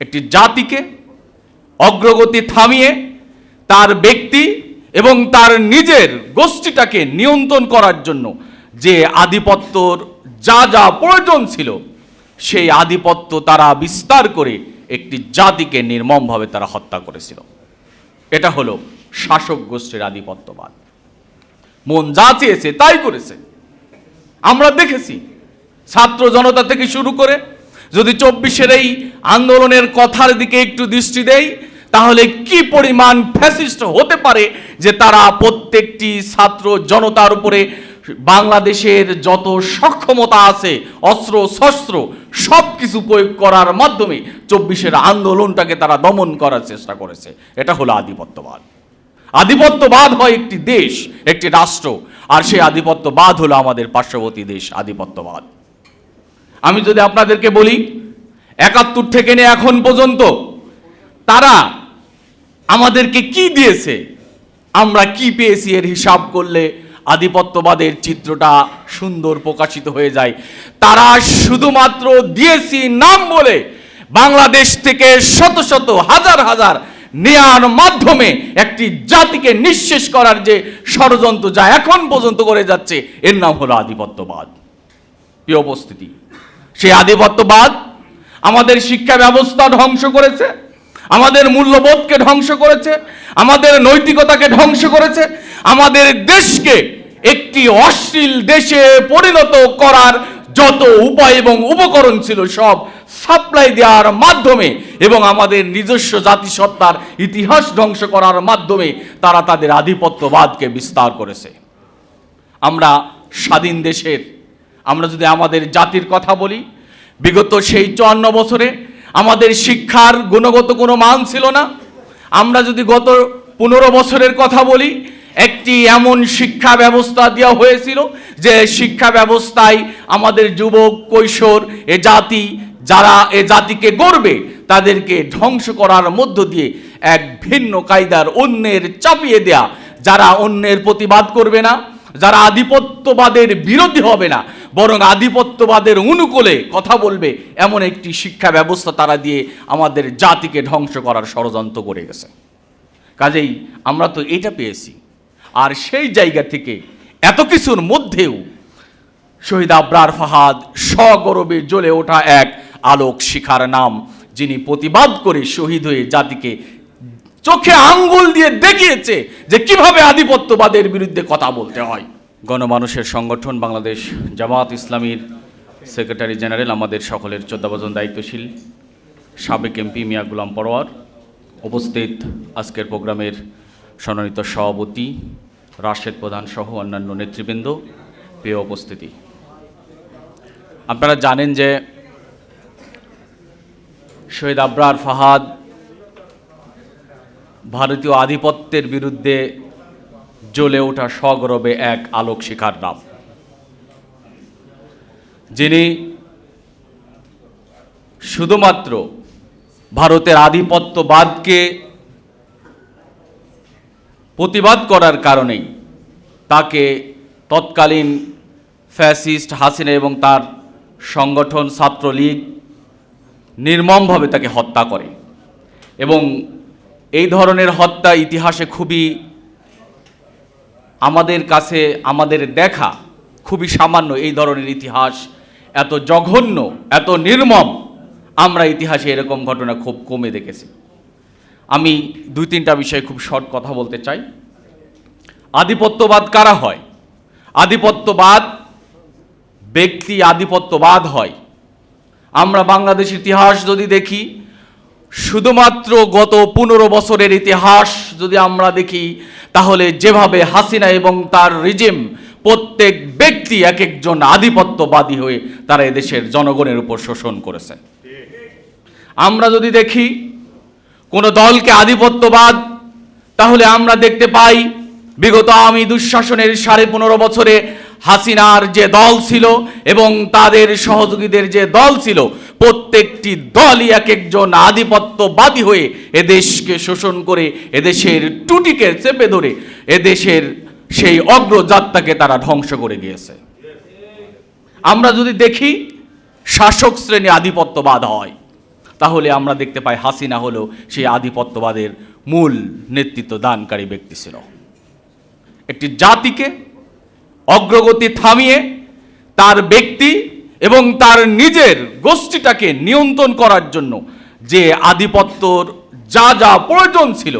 একটি জাতিকে অগ্রগতি থামিয়ে তার ব্যক্তি এবং তার নিজের গোষ্ঠীটাকে নিয়ন্ত্রণ করার জন্য যে আধিপত্যর যা যা প্রয়োজন ছিল, সেই আধিপত্য তারা বিস্তার করে একটি জাতিকে নির্মমভাবে তারা হত্যা করেছিল। এটা হলো শাসক গোষ্ঠীর আধিপত্যবাদ। মন যা চেয়েছে তাই করেছে। আমরা দেখেছি, ছাত্র জনতা থেকে শুরু করে যদি চব্বিশের এই আন্দোলনের কথার দিকে একটু দৃষ্টি দেই, তাহলে কি পরিমাণ ফ্যাসিস্ট হতে পারে যে তারা প্রত্যেকটি ছাত্র জনতার উপরে বাংলাদেশের যত সক্ষমতা আছে, অস্ত্র, শস্ত্র সব কিছু প্রয়োগ করার মাধ্যমে চব্বিশের আন্দোলনটাকে তারা দমন করার চেষ্টা করেছে। এটা হলো আধিপত্যবাদ। আধিপত্যবাদ হয় একটি দেশ, একটি রাষ্ট্র, আর সেই আধিপত্যবাদ হলো আমাদের পার্শ্ববর্তী দেশ, আধিপত্যবাদ। আমি যদি আপনাদেরকে বলি, একাত্তর থেকে নিয়ে এখন পর্যন্ত তারা আমাদেরকে কি দিয়েছে? আমরা কি পেয়েছি এর হিসাব করলে আধিপত্যবাদের চিত্রটা সুন্দর প্রকাশিত হয়ে যায়। তারা শুধুমাত্র দিয়েছি নাম বলে বাংলাদেশ থেকে শত শত, হাজার হাজার নেয়ার মাধ্যমে একটি জাতিকে নিঃশেষ করার যে ষড়যন্ত্র যা এখন পর্যন্ত করে যাচ্ছে, এর নাম হলো আধিপত্যবাদ। প্রিয় উপস্থিতি সেই আধিপত্যবাদ আমাদের শিক্ষা ব্যবস্থা ধ্বংস করেছে, আমাদের মূল্যবোধকে ধ্বংস করেছে, আমাদের নৈতিকতাকে ধ্বংস করেছে, আমাদের দেশকে একটি অশ্লীল দেশে পরিণত করার যত উপায় এবং উপকরণ ছিল সব সাপ্লাই দেওয়ার মাধ্যমে এবং আমাদের নিজস্ব জাতিসত্তার ইতিহাস ধ্বংস করার মাধ্যমে তারা তাদের আধিপত্যবাদকে বিস্তার করেছে। আমরা স্বাধীন দেশের আমরা যদি আমাদের জাতির কথা বলি, বিগত সেই চুয়ান্ন বছরে আমাদের শিক্ষার গুণগত কোনো মান ছিল না। আমরা যদি গত পনেরো বছরের কথা বলি, একটি এমন শিক্ষা ব্যবস্থা দেওয়া হয়েছিল যে শিক্ষা ব্যবস্থায় আমাদের যুবক, কৈশোর, এ জাতি, যারা এ জাতিকে গড়বে, তাদেরকে ধ্বংস করার মধ্য দিয়ে এক ভিন্ন কায়দার অন্যের চাপিয়ে দেয়া, যারা অন্যের প্রতিবাদ করবে না, যারা আধিপত্যবাদের বিরোধী হবে না বরং আধিপত্যবাদের অনুকূলে কথা বলবে এমন একটি শিক্ষা ব্যবস্থা তারা দিয়ে আমাদের জাতিকে ধ্বংস করার ষড়যন্ত্র করে গেছে। কাজেই আমরা তো এটা পেয়েছি। আর সেই জায়গা থেকে এত কিছুর মধ্যেও শহীদ আবরার ফাহাদ সগৌরবে জ্বলে ওঠা এক আলোক শিখার নাম, যিনি প্রতিবাদ করে শহীদ হয়ে জাতিকে চোখে আঙ্গুল দিয়ে দেখিয়েছে যে কীভাবে আধিপত্যবাদের বিরুদ্ধে কথা বলতে হয়। গণমানুষের সংগঠন বাংলাদেশ জামাত ইসলামীর সেক্রেটারি জেনারেল, আমাদের সকলের চোদ্দাবজন দায়িত্বশীল সাবেক এমপি মিয়া গুলাম পরোয়ার, উপস্থিত আজকের প্রোগ্রামের সম্মানিত সভাপতি রাশেদ প্রধান সহ অন্যান্য নেতৃবৃন্দ, প্রিয় উপস্থিতি। আপনারা জানেন যে শহীদ আবরার ফাহাদ ভারতীয় আধিপত্যের বিরুদ্ধে জ্বলে ওঠা সগরবে এক আলোক শিখার নাম। যিনি শুধুমাত্র ভারতের আধিপত্যবাদকে প্রতিবাদ করার কারণেই তাকে তৎকালীন ফ্যাসিস্ট হাসিনা এবং তার সংগঠন ছাত্রলীগ নির্মমভাবে তাকে হত্যা করে। এবং এই ধরনের হত্যা ইতিহাসে খুবই আমাদের কাছে, আমাদের দেখা খুবই সামান্য এই ধরনের ইতিহাস। এত জঘন্য, এত নির্মম আমরা ইতিহাসে এরকম ঘটনা খুব কমে দেখেছি। আমি দুই তিনটা বিষয়ে খুব শর্ট কথা বলতে চাই। আধিপত্যবাদ কারা হয়? আধিপত্যবাদ ব্যক্তি আধিপত্যবাদ হয়। আমরা বাংলাদেশ ইতিহাস যদি দেখি শুধুমাত্র গত পনেরো বছরের ইতিহাস যদি আমরা দেখি, তাহলে যেভাবে হাসিনা এবং তার রিজিম প্রত্যেক ব্যক্তি এক একজন আধিপত্যবাদী হয়ে তারা এদেশের জনগণের উপর শোষণ করেছে। আমরা যদি দেখি, কোনো দলকে আধিপত্যবাদ, তাহলে আমরা দেখতে পাই, বিগত আমি দুঃশাসনের সাড়ে পনেরো বছরে হাসিনার যে দল ছিল এবং তাদের সহযোগীদের যে দল ছিল প্রত্যেকটি দলই এক একজন আধিপত্যবাদী হয়ে এদেশকে শোষণ করে এদেশের টুটিকে চেপে ধরে এদেশের সেই অগ্রযাত্রাকে তারা ধ্বংস করে গিয়েছে। আমরা যদি দেখি শাসক শ্রেণি আধিপত্যবাদ হয়, তাহলে আমরা দেখতে পাই হাসিনা হলো সেই আধিপত্যবাদের মূল নেতৃত্ব দানকারী ব্যক্তি ছিল। একটি জাতিকে অগ্রগতি থামিয়ে তার ব্যক্তি এবং তার নিজের গোষ্ঠীটাকে নিয়ন্ত্রণ করার জন্য যে আধিপত্যর যা যা প্রয়োজন ছিল,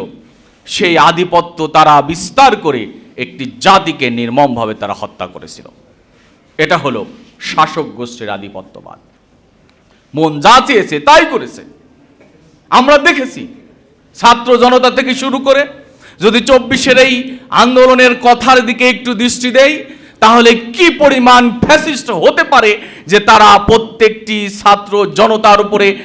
সেই আধিপত্য তারা বিস্তার করে একটি জাতিকে নির্মমভাবে তারা হত্যা করেছিল। এটা হলো শাসক গোষ্ঠীর আধিপত্যবাদ। মন যা চেয়েছে তাই করেছে। আমরা দেখেছি, ছাত্র জনতা থেকে শুরু করে যদি চব্বিশের এই আন্দোলনের কথার দিকে একটু দৃষ্টি দেই তাহলে কি পরিমাণ ফ্যাসিস্ট হতে পারে যে তারা প্রত্যেকটি ছাত্র জনতার উপরে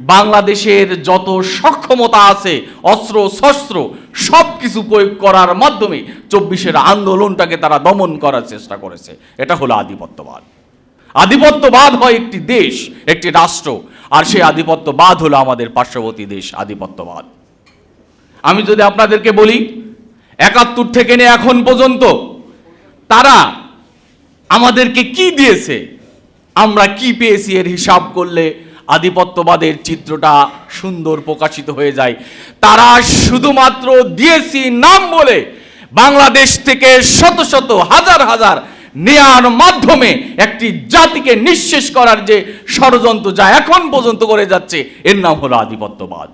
বাংলাদেশের যত সক্ষমতা আছে, অস্ত্র, শস্ত্র সব কিছু প্রয়োগ করার মাধ্যমে চব্বিশের আন্দোলনটাকে তারা দমন করার চেষ্টা করেছে। এটা হলো আধিপত্যবাদ। আধিপত্যবাদ হয় একটি দেশ, একটি রাষ্ট্র, আর সেই আধিপত্যবাদ হলো আমাদের পার্শ্ববর্তী দেশ, আধিপত্যবাদ। আমি যদি আপনাদেরকে বলি, একাত্তর থেকে নিয়ে এখন পর্যন্ত তারা আমাদেরকে কি দিয়েছে? আমরা কি পেয়েছি এর হিসাব করলে আধিপত্যবাদের চিত্রটা সুন্দর প্রকাশিত হয়ে যায়। তারা শুধুমাত্র দিয়েছি নাম বলে বাংলাদেশ থেকে শত শত, হাজার হাজার নেয়ার মাধ্যমে একটি জাতিকে নিঃশেষ করার যে ষড়যন্ত্র যা এখন পর্যন্ত করে যাচ্ছে, এর নাম হলো আধিপত্যবাদ।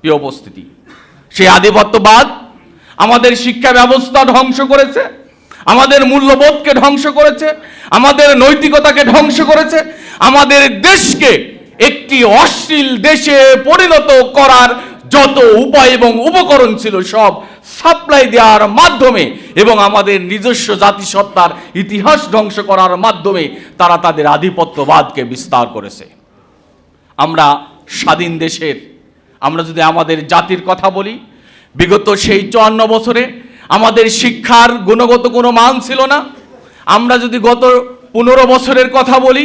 প্রিয় উপস্থিতি, সেই আধিপত্যবাদ আমাদের শিক্ষা ব্যবস্থা ধ্বংস করেছে। আমাদের মূল্যবোধকে ধ্বংস করেছে, আমাদের নৈতিকতাকে ধ্বংস করেছে, আমাদের দেশকে একটি অশ্লীল দেশে পরিণত করার যত উপায় এবং উপকরণ ছিল সব সাপ্লাই দেওয়ার মাধ্যমে এবং আমাদের নিজস্ব জাতিসত্তার ইতিহাস ধ্বংস করার মাধ্যমে তারা তাদের আধিপত্যবাদকে বিস্তার করেছে। আমরা স্বাধীন দেশের, আমরা যদি আমাদের জাতির কথা বলি, বিগত সেই চুয়ান্ন বছরে আমাদের শিক্ষার গুণগত কোনো মান ছিল না। আমরা যদি গত পনেরো বছরের কথা বলি,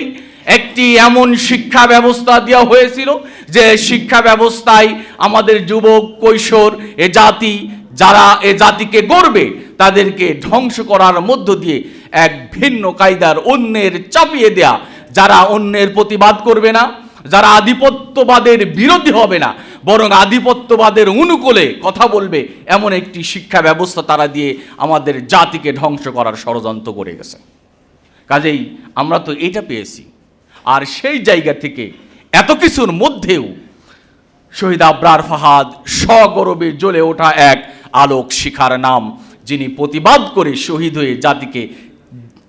একটি এমন শিক্ষা ব্যবস্থা দেওয়া হয়েছিল যে শিক্ষা ব্যবস্থায় আমাদের যুবক, কৈশোর, এ জাতি, যারা এ জাতিকে গড়বে, তাদেরকে ধ্বংস করার মধ্য দিয়ে এক ভিন্ন কায়দার অন্যের চাপিয়ে দেয়া। যারা অন্যের প্রতিবাদ করবে না, যারা আধিপত্যবাদের বিরোধী হবে না বরং আধিপত্যবাদের অনুকূলে কথা বলবে এমন একটি শিক্ষা ব্যবস্থা তারা দিয়ে আমাদের জাতিকে ধ্বংস করার ষড়যন্ত্র করে গেছে। কাজেই আমরা তো এটা পেয়েছি। আর সেই জায়গা থেকে এত কিছুর মধ্যেও শহীদ আবরার ফাহাদ সগৌরবে জ্বলে ওঠা এক আলোক শিখার নাম, যিনি প্রতিবাদ করে শহীদ হয়ে জাতিকে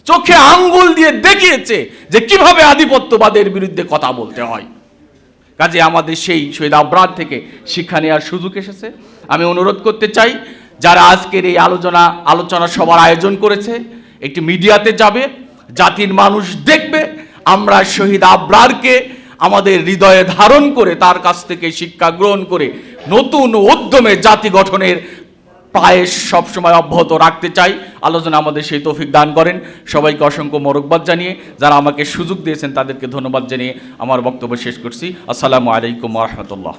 চোখে আঙ্গুল দিয়ে দেখিয়েছে যে কীভাবে আধিপত্যবাদের বিরুদ্ধে কথা বলতে হয়। কাজে আমাদের সেই শহীদ আব্রাদ থেকে শিক্ষা নেওয়ার সুযোগ এসেছে। আমি অনুরোধ করতে চাই, যারা আজকের এই আলোচনা আলোচনা সবার আয়োজন করেছে, একটি মিডিয়াতে যাবে, জাতির মানুষ দেখবে, আমরা শহীদ আব্রারকে আমাদের হৃদয়ে ধারণ করে তার কাছ থেকে শিক্ষা গ্রহণ করে নতুন উদ্যমে জাতি গঠনের পায়ে সবসময় অব্যাহত রাখতে চাই। আলোচনা আমাদের সেই তৌফিক দান করেন। সবাইকে অসংখ্য মোরকবাদ জানিয়ে যারা আমাকে সুযোগ দিয়েছেন তাদেরকে ধন্যবাদ জানিয়ে আমার বক্তব্য শেষ করছি। আসসালামু আলাইকুম রহমতুল্লাহ।